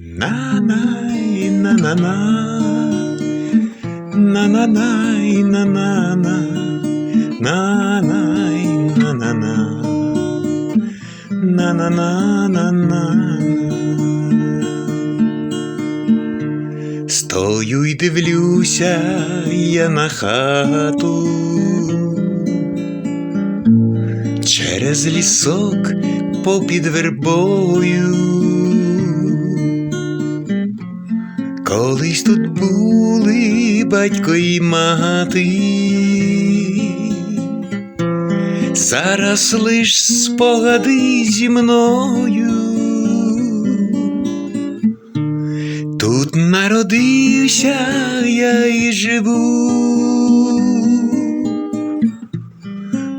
На най на на на на на най на на на на най на на на на на на на на Стою й дивлюся я на хату. Через лісок попід вербою. Колись тут були батько і мати, зараз лиш спогади зі мною. Тут народився я і живу,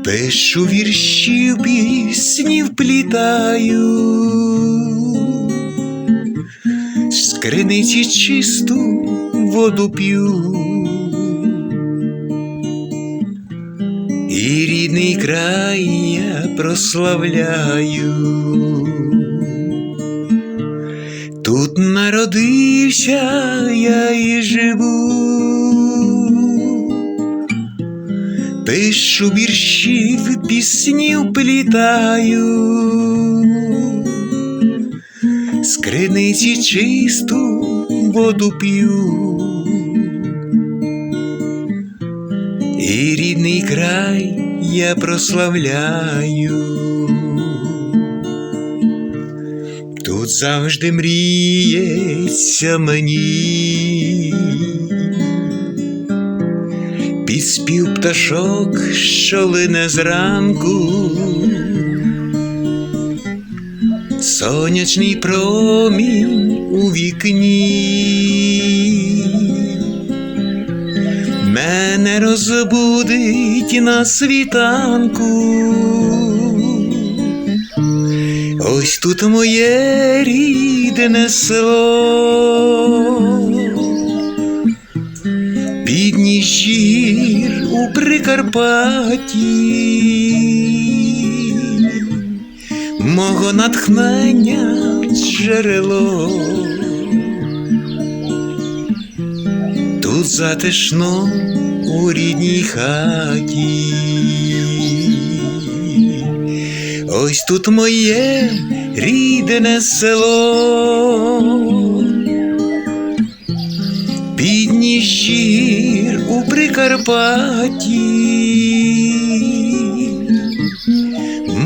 пишу віршів, пісні вплітаю, криниці чисту воду п'ю. І рідний край я прославляю. Тут народився я і живу, пишу віршів, пісні вплітаю, з криниці чисту воду п'ю, і рідний край я прославляю. Тут завжди мріється мені, під спів пташок, що лине зранку, сонячний промінь у вікні, мене розбудить на світанку. Ось тут моє рідне село, підніжжір у Прикарпатті, мого натхнення джерело. Тут затишно у рідній хаті. Ось тут моє рідне село, підніжжір у Прикарпатті,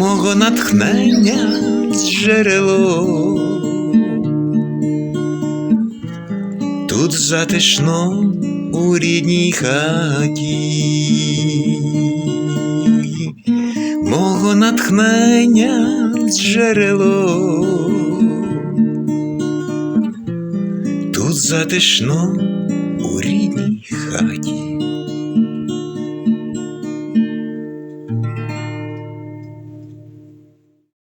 мого натхнення джерело. Тут затишно у рідній хаті мого натхнення джерело. Тут затишно у рідній